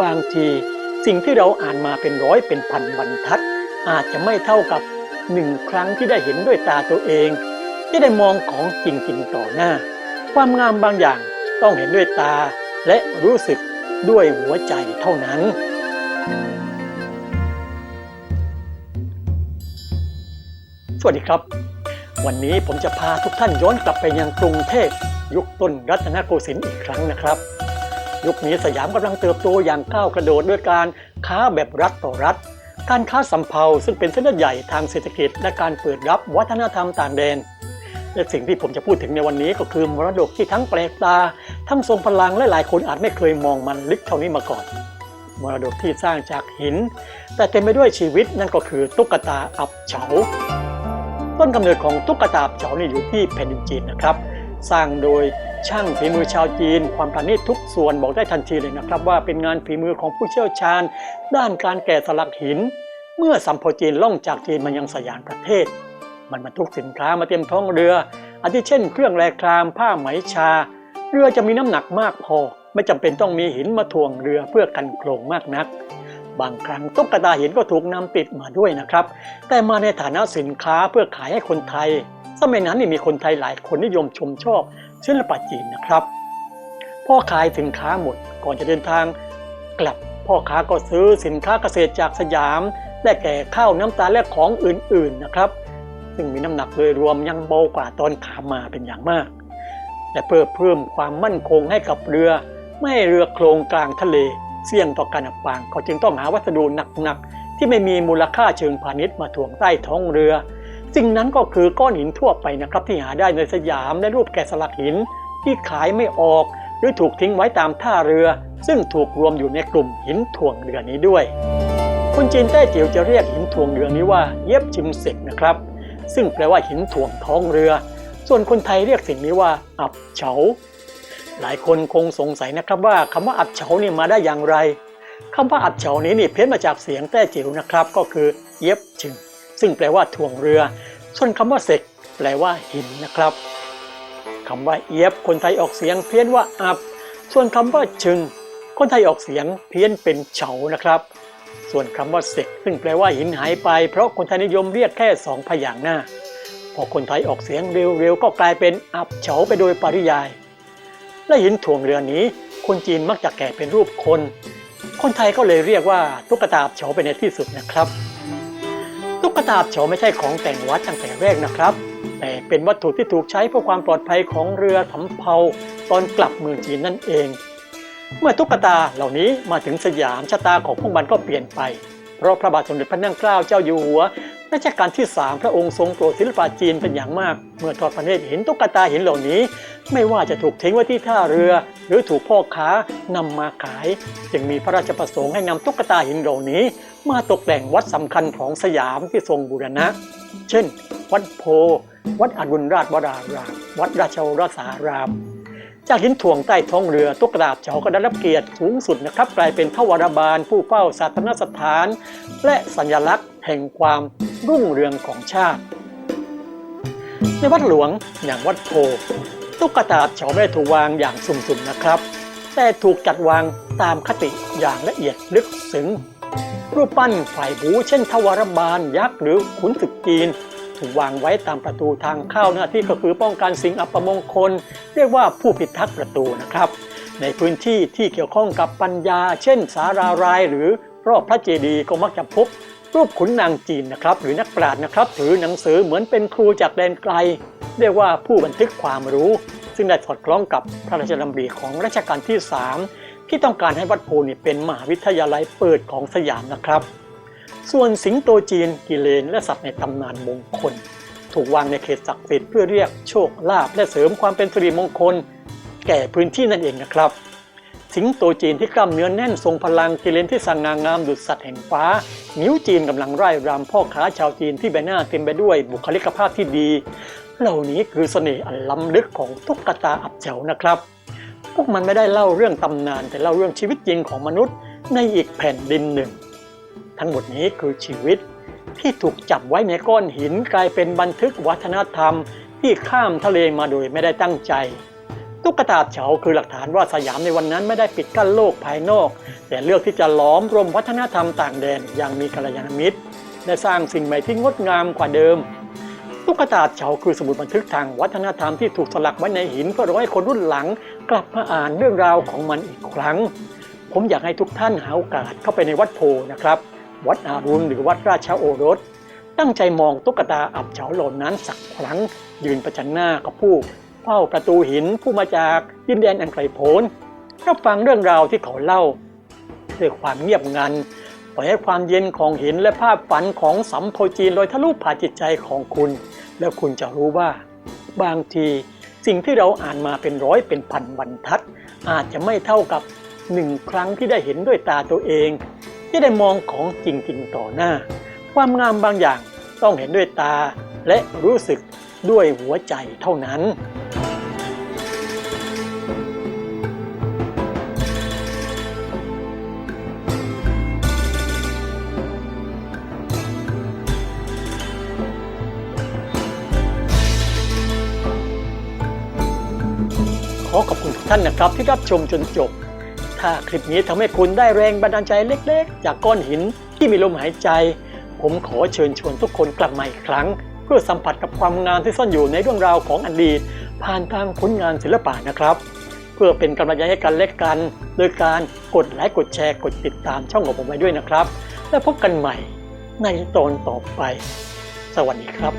บางที สิ่งที่เราอ่านมาเป็นร้อยเป็นพันบรรทัด อาจจะไม่เท่ากับหนึ่งครั้งที่ได้เห็นด้วยตาตัวเอง ที่ได้มองของจริงๆต่อหน้า ความงามบางอย่างต้องเห็นด้วยตาและรู้สึกด้วยหัวใจเท่านั้น สวัสดีครับ วันนี้ผมจะพาทุกท่านย้อนกลับไปยังกรุงเทพยุคต้นรัตนโกสินทร์อีกครั้งนะครับ ยุคนี้สยามกำลังเติบโตอย่างก้าวกระโดดด้วยการค้าแบบรัฐต่อรัฐ การค้าสำเภาซึ่งเป็นเส้นเลือดใหญ่ทางเศรษฐกิจ และการเปิดรับวัฒนธรรมต่างแดน และสิ่งที่ผมจะพูดถึงในวันนี้ก็คือมรดกที่ทั้งแปลกตา ทั้งทรงพลังและหลายคนอาจไม่เคยมองมันลึกเท่านี้มาก่อนมรดกที่สร้างจากหิน แต่เต็มไปด้วยชีวิตนั่นก็คือตุ๊กตาอับเฉา ต้นกำเนิดของตุ๊กตาอับเฉานี่อยู่ที่แผ่นดินจีนนะครับ สร้างโดย ช่างฝีมือชาวจีน ความประณีตทุกส่วนบอกได้ทันทีเลยนะครับ ว่าเป็นงานฝีมือของผู้เชี่ยวชาญ ด้านการแกะสลักหิน เมื่อสัมโพจีนล่องจากจีนมายังสยามประเทศ มันบรรทุกสินค้ามาเต็มท้องเรืออาทิเช่น เครื่องแลครามผ้าไหมชา เรือจะมีน้ำหนักมากพอ ไม่จำเป็นต้องมีหินมาถ่วงเรือเพื่อกันโคลงมากนัก บางครั้งตุ๊กตาหินก็ถูกนำติดมาด้วยนะครับ แต่มาในฐานะสินค้าเพื่อขายให้คนไทยสมัยนั้นนี่มีคนไทยหลายคนนิยมชมชอบ ศิลปะจีนนะครับ พ่อขายสินค้าหมดก่อนจะเดินทางกลับพ่อค้าก็ซื้อสินค้าเกษตรจากสยามได้แก่ข้าวน้ำตาลและของอื่นๆนะครับ ซึ่งมีน้ำหนักโดยรวมยังเบากว่าตอนขามาเป็นอย่างมาก และเพื่อเพิ่มความมั่นคงให้กับเรือ ไม่ให้เรือโครงกลางทะเล เสี่ยงต่อการอับปางเขาจึงต้องหาวัสดุหนักๆที่ไม่มีมูลค่าเชิงพาณิชย์มาถ่วงใต้ท้องเรือ สิ่งนั้นก็คือก้อนหินทั่วไปนะครับที่หาได้ในสยามในรูปแกะสลักหิน ที่ขายไม่ออก หรือถูกทิ้งไว้ตามท่าเรือ ซึ่งถูกรวมอยู่ในกลุ่มหินถ่วงเรือนี้ด้วย คนจีนแต้จิ๋วจะเรียกหินถ่วงเรือนี้ว่าเย็บชิมเสกนะครับ ซึ่งแปลว่าหินถ่วงท้องเรือ ส่วนคนไทยเรียกสิ่งนี้ว่า อับเฉา หลายคนคงสงสัยนะครับว่าคำว่าอับเฉานี่มาได้อย่างไรคำว่าอับเฉานี้นี่เพี้ยนมาจากเสียงแต้จิ๋วนะครับ ก็คือเย็บชึง ซึ่งแปลว่าถ่วงเรือ ส่วนคำว่าเสกแปลว่าหินนะครับคำว่าเอียบคนไทยออกเสียงเพี้ยนว่าอับ ส่วนคำว่าชึงคนไทยออกเสียงเพี้ยนเป็นเฉานะครับ ส่วนคำว่าเสกซึ่งแปลว่าหินหายไป เพราะคนไทยนิยมเรียกแค่สองพยางค์หน้า พอคนไทยออกเสียงเร็วๆก็กลายเป็นอับเฉาไปโดยปริยาย และหินถ่วงเรือนี้ คนจีนมักจะแกะเป็นรูปคน คนไทยก็เลยเรียกว่าตุ๊กตาอับเฉาไปในที่สุดนะครับ ตุ๊กตาอับเฉาไม่ใช่ของแต่งวัดตั้งแต่แรกนะครับ แต่เป็นวัตถุที่ถูกใช้เพื่อความปลอดภัยของเรือสำเภาตอนกลับเมืองจีนนั่นเอง เมื่อตุ๊กตาเหล่านี้มาถึงสยามชะตาของพวกมันก็เปลี่ยนไป เพราะพระบาทสมเด็จพระนั่งเกล้าเจ้าอยู่หัวรัชกาลที่ 3 พระองค์ทรงโปรดศิลปะจีนเป็นอย่างมาก เมื่อทอดพระเนตรเห็นตุ๊กตาหินเหล่านี้ ไม่ว่าจะถูกทิ้งไว้ที่ท่าเรือ หรือถูกพ่อค้านำมาขาย จึงมีพระราชประสงค์ให้นำตุ๊กตาหินเหล่านี้ มาตกแต่งวัดสำคัญของสยามที่ทรงบูรณะ เช่น วัดโพ วัดอรุณราชวราราม วัดราชวรสาราม จากหินถ่วงใต้ท้องเรือตุ๊กตาเฉาก็ได้รับเกียรติสูงสุดนะครับ กลายเป็นทวารบาลผู้เฝ้าศาสนสถาน และสัญลักษณ์แห่งความรุ่งเรืองของชาติ ในวัดหลวงอย่างวัดโพตุ๊กตาเฉาไม่ได้ถูกวางอย่างสุ่มๆนะครับ แต่ถูกจัดวางตามคติอย่างละเอียดลึกซึ้ง รูปปั้นฝ่ายบูเช่นทวารบาลยักษ์หรือขุนศึกจีนถูกวางไว้ตามประตูทางเข้าหน้าที่ก็คือป้องกันสิ่งอัปมงคล เรียกว่าผู้พิทักษ์ประตูนะครับ ในพื้นที่ที่เกี่ยวข้องกับปัญญา เช่น สาราราย หรือรอบพระเจดีย์ก็มักจะพบ รูปขุนนางจีนนะครับหรือนักปราชญ์นะครับถือหนังสือเหมือนเป็นครูจากแดนไกล เรียกว่าผู้บันทึกความรู้ ซึ่งได้สอดคล้องกับพระราชดำริของรัชกาลที่ 3 ที่ต้องการให้วัดโพนี่เป็นมหาวิทยาลัยเปิดของสยามนะครับ ส่วนสิงโตจีนกิเลนและสัตว์ในตำนานมงคล ถูกวางในเขตศักดิ์สิทธิ์เพื่อเรียกโชคลาภและเสริมความเป็นสิริมงคล แก่พื้นที่นั่นเองนะครับ สิงโตจีนที่กล้ามเนื้อแน่นทรงพลังกิเลนที่สง่างามดุจสัตว์แห่งฟ้า นิ้วจีนกำลังไร่รำพ่อค้าชาวจีนที่ใบหน้าเต็มไปด้วยบุคลิกภาพที่ดี เหล่านี้คือเสน่ห์อันล้ำลึกของตุ๊กตาอับเฉานะครับ พวกมันไม่ได้เล่าเรื่องตำนาน แต่เล่าเรื่องชีวิตจริงของมนุษย์ในอีกแผ่นดินหนึ่ง ทั้งหมดนี้คือชีวิตที่ถูกจับไว้ในก้อนหินกลายเป็นบันทึกวัฒนธรรม ที่ข้ามทะเลมาโดยไม่ได้ตั้งใจ ตุ๊กตาเฉาคือหลักฐานว่าสยามในวันนั้นไม่ได้ปิดกั้นโลกภายนอก แต่เลือกที่จะล้อมรวมวัฒนธรรมต่างแดนอย่างมีกัลยาณมิตร และสร้างสิ่งใหม่ที่งดงามกว่าเดิม ตุ๊กตาเฉาคือสมุดบันทึกทางวัฒนธรรมที่ถูกสลักไว้ในหินเพื่อรอให้คนรุ่นหลัง กลับมาอ่านเรื่องราวของมันอีกครั้ง ผมอยากให้ทุกท่านหาโอกาสเข้าไปในวัดโพนะครับ วัดอารุณหรือวัดราชโอรส ตั้งใจมองตุ๊กตาอับเฉาเหล่านั้นสักครั้ง ยืนประจันหน้ากับผู้เฝ้าประตูหินผู้มาจากดินแดนอันไกลโพ้นรับฟังเรื่องราวที่เขาเล่าด้วยความเงียบงัน ปล่อยให้ความเย็นของหินและภาพฝันของสัมโพจีนลอยทะลุผ่านจิตใจของคุณ แล้วคุณจะรู้ว่า บางทีสิ่งที่เราอ่านมาเป็นร้อยเป็นพันบรรทัด อาจจะไม่เท่ากับหนึ่งครั้งที่ได้เห็นด้วยตาตัวเอง ที่ได้มองของจริงๆต่อหน้า ความงามบางอย่างต้องเห็นด้วยตาและรู้สึกด้วยหัวใจเท่านั้น ขอขอบคุณทุกท่านนะครับที่รับชมจนจบ ถ้าคลิปนี้ทำให้คุณได้แรงบันดาลใจเล็กๆ จากก้อนหินที่มีลมหายใจ ผมขอเชิญชวนทุกคนกลับมาอีกครั้ง เพื่อสัมผัสกับความงามที่ซ่อนอยู่ในเรื่องราวของอดีต ผ่านทางผลงานศิลปะนะครับ เพื่อเป็นกำลังใจให้กันและกัน โดยการกดไลค์กดแชร์กดติดตามช่องของผมไว้ด้วยนะครับ และพบกันใหม่ในตอนต่อไป สวัสดีครับ